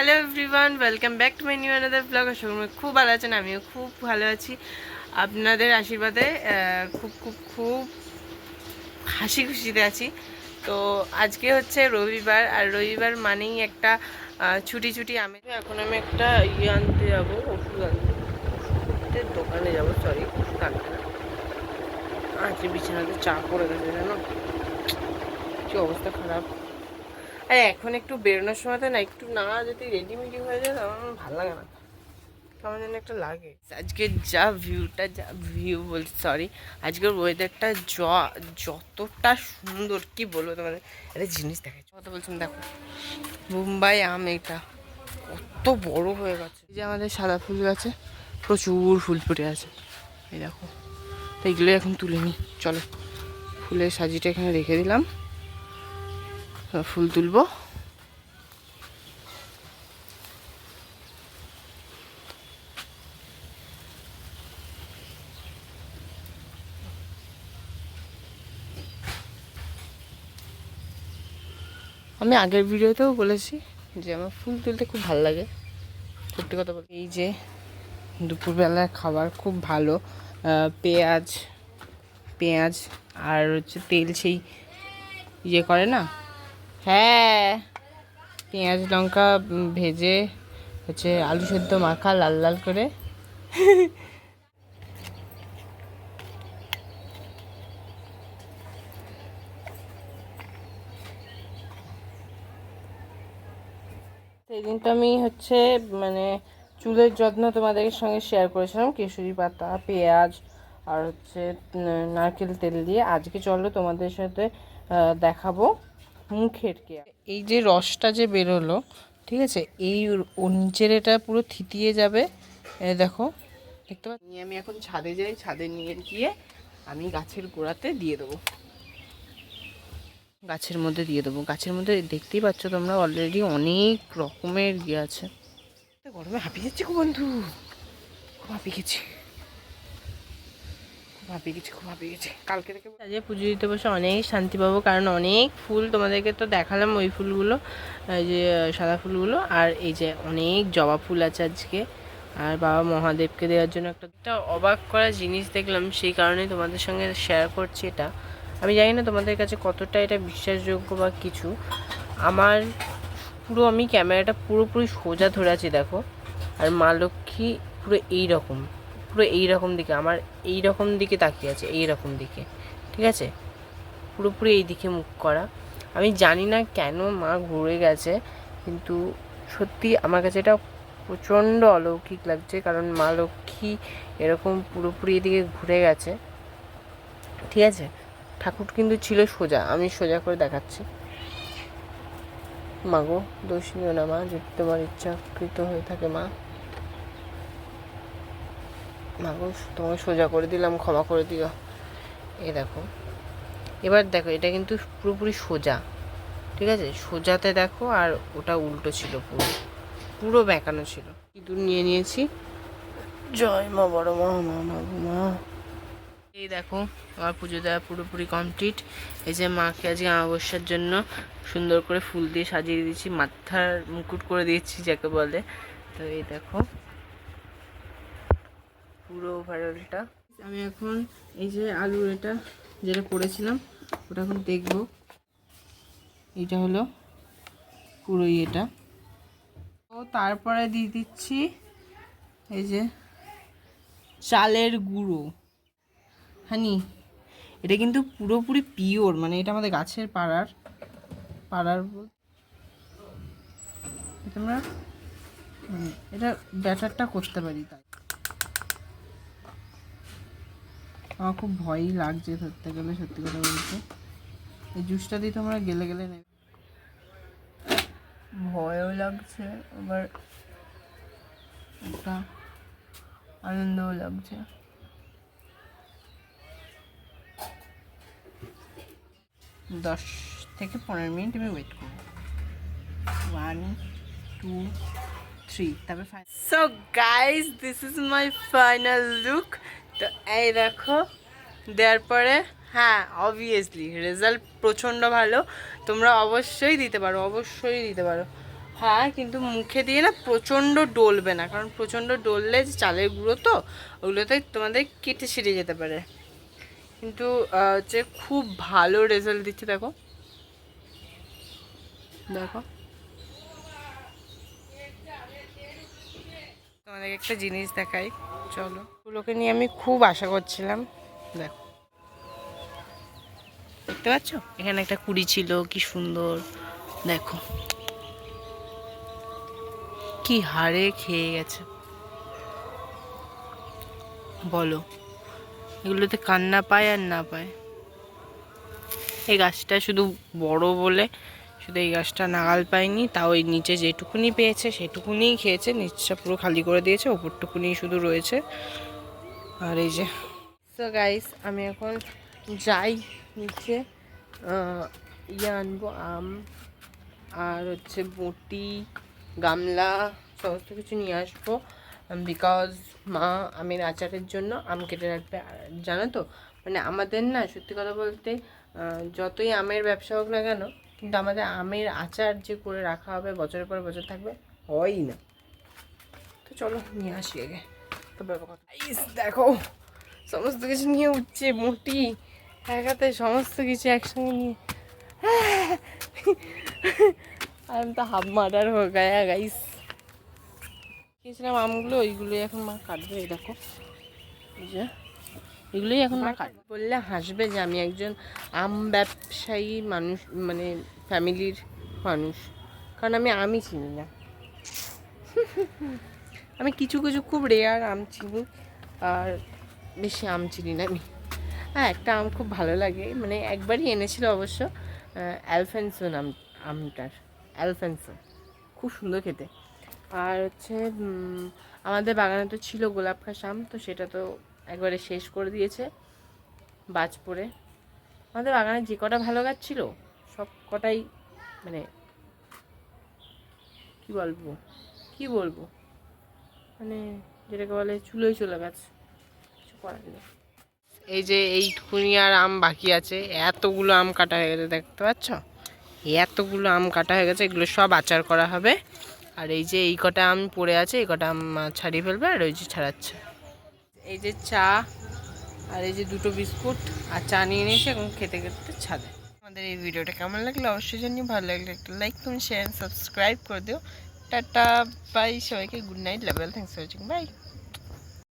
Hello everyone welcome back to my new another blog সবাই খুব ভালো আছেন, আমিও খুব ভালো আছি। আপনাদের আশীর্বাদে খুব খুব খুব হাসি খুশিতে আছি। তো আজকে হচ্ছে রবিবার, আর রবিবার মানেই একটা ছুটি ছুটি আমি এখন আমি একটা ইয়ে আনতে যাব, ওষুধ আনতে। দোকানে যাব সরি না। আজকে বিছানাতে চা পড়ে গেছে, জানো? কি অবস্থা খারাপ। আরে, এখন একটু বেরোনোর সময় না, একটু না যদি রেডিমেডি হয়ে যায় আমার ভালো লাগে না। কেমন যেন একটা লাগে। আজকে যা ভিউটা যা ভিউ বল সরি আজকের ওয়েদারটা যতটা সুন্দর, কি বলব তোমাদের? একটা জিনিস দেখাচ্ছি। কথা বলছেন দেখো। মুম্বাই আম এটা, কত বড় হয়ে গেছে। যে আমাদের সাদা ফুল গাছে প্রচুর ফুল ফুটে আছে। এই দেখো, তো এগুলো এখন তুলে নিই। চলো, ফুলের সাজিটা এখানে রেখে দিলাম। ফুল তুলবো। আমি আগের ভিডিওতেও বলেছি যে আমার ফুল তুলতে খুব ভালো লাগে। সত্যি কথা বল এই যে দুপুরবেলার খাবার খুব ভালো পেঁয়াজ পেঁয়াজ আর হচ্ছে তেল সেই ইয়ে করে না? হ্যাঁ পেঁয়াজ লঙ্কা ভেজে হচ্ছে আলু সেদ্ধ মাখা লাল লাল করে। সেদিন তো আমি হচ্ছে মানে চুলের যত্ন তোমাদের সঙ্গে শেয়ার করেছিলাম, কেশরি পাতা, পেঁয়াজ আর হচ্ছে নারকেল তেল দিয়ে। আজকে চলো তোমাদের সাথে দেখাবো। মুখের কেয়ার এই যে রসটা যে বেরোলো, ঠিক আছে, এই নিচের এটা পুরো থিতিয়ে যাবে। দেখো, দেখতে পাচ্ছি? আমি এখন ছাদে যাই, ছাদে নিয়ে গিয়ে আমি গাছের গোড়াতে দিয়ে দেবো। গাছের মধ্যে দিয়ে দেবো। গাছের মধ্যে দেখতেই পাচ্ছ তোমরা অলরেডি অনেক রকমের ইয়ে আছে। গরমে হাঁপিয়ে যাচ্ছে খুব বন্ধু। খুব হাঁপিয়ে গেছি। খুব গেছি খুব গেছি। কালকে থেকে আজকে পুজো দিতে বসে অনেক শান্তি পাবো, কারণ অনেক ফুল তোমাদেরকে তো দেখালাম ওই ফুলগুলো যে, সাদা ফুলগুলো, আর এই যে অনেক জবা ফুল আছে আজকে। আর বাবা মহাদেবকে দেওয়ার জন্য একটা একটা অবাক করা জিনিস দেখলাম, সেই কারণে তোমাদের সঙ্গে শেয়ার করছি এটা। আমি জানি না তোমাদের কাছে কতটা এটা বিশ্বাসযোগ্য বা কিছু। আমার পুরো আমি ক্যামেরাটা পুরোপুরি সোজা ধরে আছি, দেখো। আর মা লক্ষ্মী পুরো এই রকম পুরো এই রকম দিকে, আমার এই রকম দিকে তাকিয়ে আছে এই রকম দিকে, ঠিক আছে? পুরোপুরি এই দিকে মুখ করা। আমি জানি না কেন মা ঘুরে গেছে, কিন্তু সত্যি আমার কাছে এটা প্রচণ্ড অলৌকিক লাগছে, কারণ মা লক্ষ্মী এরকম পুরোপুরি এদিকে ঘুরে গেছে। ঠিক আছে? ঠাকুর কিন্তু ছিল সোজা, আমি সোজা করে দেখাচ্ছি। মাগো দোষ নিও না মা, যদি তোমার ইচ্ছাকৃত হয়ে থাকে মা। মাগো তোমাকে সোজা করে দিলাম, ক্ষমা করে দিও। এই দেখো। এবার দেখো, এটা কিন্তু পুরোপুরি সোজা। ঠিক আছে? সোজাতে দেখো, আর ওটা উল্টো ছিল পুরো। পুরো বেঁকানো ছিল। ইঁদুর নিয়ে নিয়েছি। জয় মা, বড় মা মা মা মা। এই দেখো, আমার পুজো দেওয়া পুরোপুরি কমপ্লিট। এই যে মাকে আজকে অমাবস্যার জন্য সুন্দর করে ফুল দিয়ে সাজিয়ে দিয়েছি। মাথার মুকুট করে দিয়েছি, যাকে বলে। তো এই দেখো। পুরো ওভারঅলটা আমি এখন এই যে আলুর এটা যেটা করেছিলাম, ওটা এখন দেখব। এটা হলো পুরো ইয়েটা। তো তারপরে দিয়ে দিচ্ছি এই যে চালের গুঁড়ো। হানি, এটা কিন্তু পুরোপুরি পিওর মানে এটা আমাদের গাছের পাড়ার পাড়ার আমরা মানে এটা ব্যাটারটা করতে পারি তাই। আমার খুব ভয়ই লাগছে ধরতে গেলে, সত্যি কথা বলতে। এই জুসটা দিয়ে তোমরা গেলে গেলে নেবে। ভয়ও লাগছে, আবার একটা আনন্দও লাগছে। দশ থেকে পনেরো মিনিট আমি ওয়েট করব। ওয়ান টু থ্রি তারপর so guys this is my final look তো এই দেখো, দেওয়ার পরে হ্যাঁ অবভিয়াসলি রেজাল্ট প্রচণ্ড ভালো। তোমরা অবশ্যই দিতে পারো, অবশ্যই দিতে পারো। হ্যাঁ কিন্তু মুখে দিয়ে না প্রচণ্ড ডলবে না, কারণ প্রচণ্ড ডললে যে চালের গুঁড়ো তো, ওগুলোতে তোমাদের কেটে ছিঁড়ে যেতে পারে। কিন্তু হচ্ছে খুব ভালো রেজাল্ট দিচ্ছে, দেখো। দেখো। তোমাদের একটা জিনিস দেখাই, চলো। ওগুলোকে নিয়ে আমি খুব আশা করছিলাম। দেখো। দেখতে পাচ্ছ? এখানে একটা কুড়ি ছিল, কি সুন্দর। দেখো। কি হারে খেয়ে গেছে। বলো, এগুলোতে কান্না পায় আর না পায়? এই গাছটা শুধু বড় বলে, শুধু এই গাছটা নাগাল পায়নি, তাও এই নিচে যেটুকুনি পেয়েছে, সেটুকুনিই খেয়েছে, নিচটা পুরো খালি করে দিয়েছে ওপরটুকুনি শুধু রয়েছে। আর এই যে। সো গাইস আমি এখন যাই নিচে। ইয়ে আনব আম, আর হচ্ছে বটি, গামলা, সমস্ত কিছু নিয়ে আসব। বিকজ মা আমের আচারের জন্য আম কেটে রাখবে। জানো তো মানে আমাদের না, সত্যি কথা বলতে যতই আমের ব্যবসা হোক না কেন, কিন্তু আমাদের আমের আচার যে করে রাখা হবে, বছরের পর বছর থাকবে, হয়ই না। তো চলো, নিয়ে আসি আগে। দেখো সমস্ত কিছু নিয়ে উঠছে মোটি একাতে সমস্ত কিছু একসঙ্গে নিয়ে। আমি তো হাফ মার্ডার হয়ে গায়া গাইস খেয়েছিলাম আমগুলো ওইগুলোই এখন মা কাটবে এই দেখো। এগুলোই এখন মা কাটবে। বললে হাসবে যে আমি একজন আম ব্যবসায়ী মানুষ মানে ফ্যামিলির মানুষ। কারণ আমি আমই চিনি না। আমি কিছু কিছু খুব রেয়ার আম চিনি, আর বেশি আম চিনি না আমি। হ্যাঁ একটা আম খুব ভালো লাগে মানে একবারই এনেছিল অবশ্য অ্যালফেন্সো নাম, আমটার অ্যালফেন্সো খুব সুন্দর খেতে। আর হচ্ছে আমাদের বাগানে তো ছিল গোলাপ খাস আম, তো সেটা তো একবারে শেষ করে দিয়েছে বাজ পড়ে আমাদের বাগানে যে কটা ভালো গাছ ছিল, সব কটাই মানে কি বলব কি বলব? মানে যেটাকে বলে চুলোই চলে গেছে। কিছু করার নেই। এই যে এইটুকুনি আর আম বাকি আছে, এতগুলো আম কাটা হয়ে গেছে, দেখতে পাচ্ছ? এতগুলো আম কাটা হয়ে গেছে, এগুলো সব আচার করা হবে। আর এই যে এই কটা আম পড়ে আছে, এই কটা আম ছাড়িয়ে ফেলবে আর ওই যে ছাড়াচ্ছে। এই যে চা আর এই যে দুটো বিস্কুট আর চা নিয়ে নিয়েছে এখন খেতে খেতে ছাদে। আমাদের এই ভিডিওটা কেমন লাগল? অবশ্যই জানিয়ে ভালো লাগলে একটা লাইক কমেন্ট শেয়ার সাবস্ক্রাইব করে দিও। টাটা বাই সবাইকে good night love thanks for watching bye